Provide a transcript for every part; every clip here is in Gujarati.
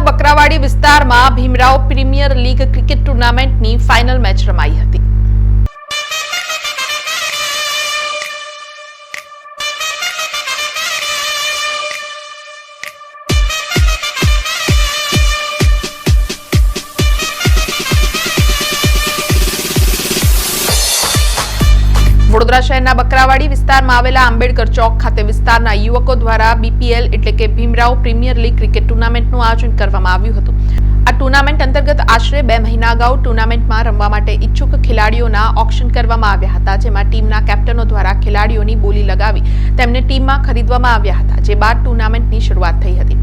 શહેરના બકરાવાડી વિસ્તારમાં ભીમરાવ પ્રીમિયર લીગ ક્રિકેટ ટુર્નામેન્ટની ફાઇનલ મેચ રમાઈ હતી. વડોદરા શહેરના બકરાવાડી વિસ્તારમાં આવેલા આંબેડકર ચોક ખાતે વિસ્તારના યુવકો દ્વારા બીપીએલ એટલે કે ભીમરાવ પ્રીમિયર લીગ ક્રિકેટ ટુર્નામેન્ટનું આયોજન કરવામાં આવ્યું હતું. આ ટુર્નામેન્ટ અંતર્ગત આશરે બે મહિના અગાઉ ટુર્નામેન્ટમાં રમવા માટે ઈચ્છુક ખેલાડીઓના ઓક્શન કરવામાં આવ્યા હતા, જેમાં ટીમના કેપ્ટનો દ્વારા ખેલાડીઓની બોલી લગાવી તેમને ટીમમાં ખરીદવામાં આવ્યા હતા, જે બાદ ટુર્નામેન્ટની શરૂઆત થઈ હતી.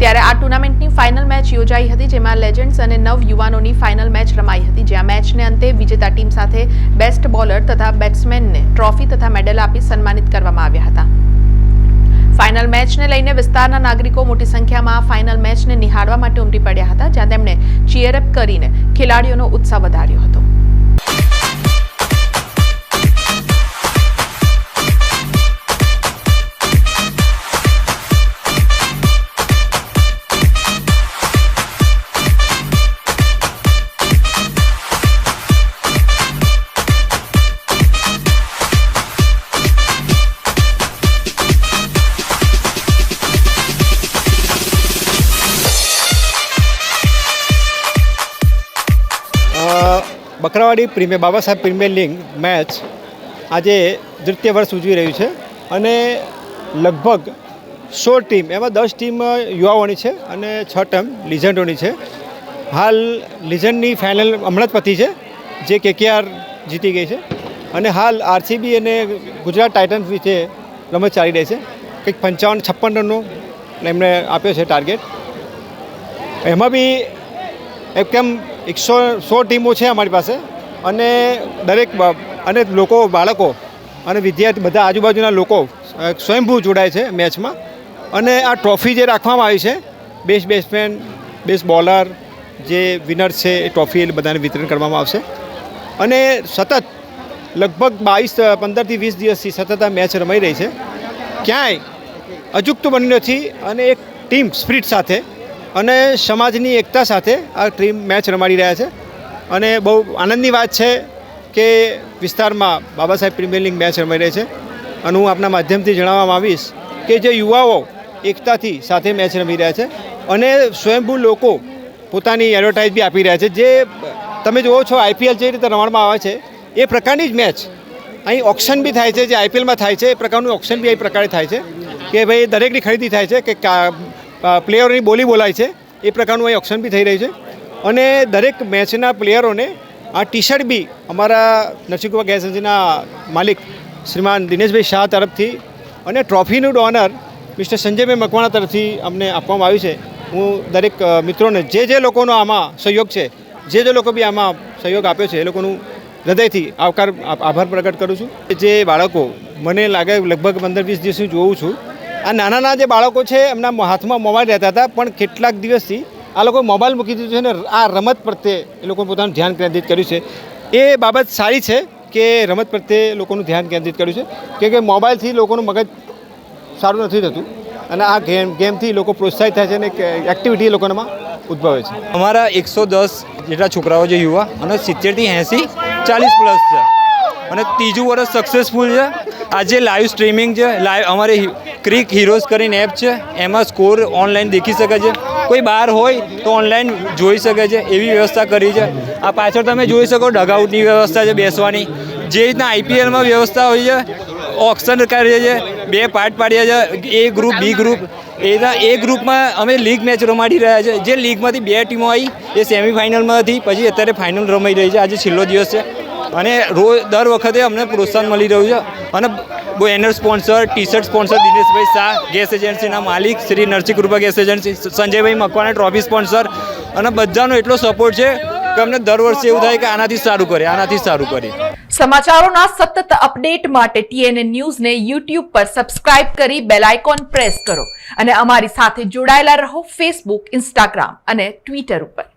ત્યારે આ ટુર્નામેન્ટની ફાઇનલ મેચ યોજાઈ હતી, જેમાં લેજન્ડ્સ અને નવ યુવાનોની ફાઇનલ મેચ રમાઈ હતી, જ્યાં મેચને અંતે વિજેતા ટીમ સાથે બેસ્ટ બોલર તથા બેટ્સમેનને ટ્રોફી તથા મેડલ આપી સન્માનિત કરવામાં આવ્યા હતા. ફાઇનલ મેચને લઈને વિસ્તારના નાગરિકો મોટી સંખ્યામાં ફાઇનલ મેચને નિહાળવા માટે ઉમટી પડ્યા હતા, જ્યાં તેમણે ચીયરઅપ કરીને ખેલાડીઓનો ઉત્સાહ વધાર્યો હતો. Bakrawadi premier Baba Saheb premier league match આજે તૃતીય વર્ષ ઉજવી રહ્યું છે અને લગભગ સો ટીમ, એમાં દસ ટીમ યુવાઓની છે અને છ ટીમ લિજન્ડોની છે. હાલ લિજન્ડની ફાઇનલ હમણાં જ પતી છે, જે કેકેઆર જીતી ગઈ છે. અને હાલ આરસીબી અને ગુજરાત ટાઇટન્સ વિશે રમત ચાલી રહી છે. કંઈક પંચાવન, છપ્પન રનનો એમણે આપ્યો છે ટાર્ગેટ. એમાં બી એક કેમ એકસો સો ટીમો છે અમારી પાસે. અને દરેક અને લોકો, બાળકો અને વિદ્યાર્થી, બધા આજુબાજુના લોકો સ્વયંભૂ જોડાય છે મેચમાં. અને આ ટ્રોફી જે રાખવામાં આવી છે, બેસ્ટ બેટ્સમેન, બેસ્ટ બોલર, જે વિનર છે એ ટ્રોફી એ બધાને વિતરણ કરવામાં આવશે. અને સતત, લગભગ બાવીસ, પંદરથી વીસ દિવસથી સતત આ મેચ રમાઈ રહી છે. ક્યાંય અજુકતું બન્યું નથી અને એક ટીમ સ્પિરિટ સાથે અને સમાજની એકતા સાથે આ ટીમ મેચ રમાડી રહ્યા છે. અને બહુ આનંદની વાત છે કે વિસ્તારમાં Baba Saheb premier league match રમાઈ રહી છે. અને હું આપના માધ્યમથી જણાવવામાં આવીશ કે જે યુવાઓ એકતાથી સાથે મેચ રમી રહ્યા છે અને સ્વયંભૂ લોકો પોતાની એડવર્ટાઇઝ બી આપી રહ્યા છે. જે તમે જુઓ છો આઈપીએલ જે રીતે રમાડવામાં આવે છે, એ પ્રકારની જ મેચ અહીં ઓક્શન બી થાય છે, જે આઈપીએલમાં થાય છે, એ પ્રકારનું ઓક્શન બી એ પ્રકારે થાય છે કે ભાઈ દરેકની ખરીદી થાય છે કે પ્લેયરોની બોલી બોલાય છે. એ પ્રકારનું અહીં ઓક્શન બી થઈ રહ્યું છે. અને દરેક મેચના પ્લેયરોને આ ટી શર્ટ બી અમારા નરસિંહકુમાર ગેસ એજન્સીના માલિક શ્રીમાન દિનેશભાઈ શાહ તરફથી અને ટ્રોફીનું ડોનર મિસ્ટર સંજયભાઈ મકવાણા તરફથી અમને આપવામાં આવ્યું છે. હું દરેક મિત્રોને જે જે લોકોનો આમાં સહયોગ છે, જે જે લોકો બી આમાં સહયોગ આપ્યો છે, એ લોકોનું હૃદયથી આવકાર, આભાર પ્રગટ કરું છું. જે બાળકો, મને લાગે લગભગ પંદર વીસ દિવસથી જોઉં છું આ નાના નાના જે બાળકો છે, એમના હાથમાં મોબાઈલ રહેતા હતા, પણ કેટલાક દિવસથી આ લોકો મોબાઈલ મૂકી દીધું છે ને આ રમત પ્રત્યે એ લોકોએ પોતાનું ધ્યાન કેન્દ્રિત કર્યું છે. એ બાબત સારી છે કે રમત પ્રત્યે લોકોનું ધ્યાન કેન્દ્રિત કર્યું છે, કેમ કે મોબાઈલથી લોકોનું મગજ સારું નથી થતું અને આ ગેમ, ગેમથી લોકો પ્રોત્સાહિત થાય છે અને એક્ટિવિટી લોકોમાં ઉદ્ભવે છે. અમારા એકસો દસ જેટલા છોકરાઓ છે, યુવા અને સિત્તેરથી એંસી ચાલીસ પ્લસ છે. અને ત્રીજું વર્ષ સક્સેસફુલ છે. આજે લાઈવ સ્ટ્રીમિંગ છે લાઈવ અમારે ક્રિક હીરોઝ કરીને એપ છે. એમાં સ્કોર ઓનલાઈન દેખી શકે છે. કોઈ બહાર હોય તો ઓનલાઈન જોઈ શકે છે. એવી વ્યવસ્થા કરી છે. આ પાછળ તમે જોઈ શકો ડગઆઉટની વ્યવસ્થા છે બેસવાની. જે રીતના આઈપીએલમાં વ્યવસ્થા હોય છે ઓક્શન કરીએ છે. બે પાર્ટ પાડીએ છે. એ ગ્રુપ બી ગ્રુપ એના એ ગ્રુપમાં અમે લીગ મેચ રમાડી રહ્યા છે. જે લીગમાંથી બે ટીમો આવી એ સેમિફાઇનલમાં હતી. પછી અત્યારે ફાઇનલ રમાઈ રહી છે. આજે છેલ્લો દિવસ છે. અને રોજ દર વખતે અમને પ્રોત્સાહન મળી રહ્યું છે. અને banner sponsor T shirt sponsor Dineshbhai Shah gas એજન્સીના માલિક Shri Narsinh Krupa gas agency Sanjaybhai Makwana trophy sponsor અને બધાનો એટલો સપોર્ટ છે કે અમને દર વર્ષે એવું થાય કે આનાથી સારું કરે, આનાથી સારું કરે. સમાચારોના સતત અપડેટ માટે ટીએનએ ન્યૂઝને યુટ્યુબ પર સબસ્ક્રાઇબ કરી બેલ આઇકોન પ્રેસ કરો અને અમારી સાથે જોડાયેલા રહો ફેસબુક ઇન્સ્ટાગ્રામ અને ટ્વિટર ઉપર.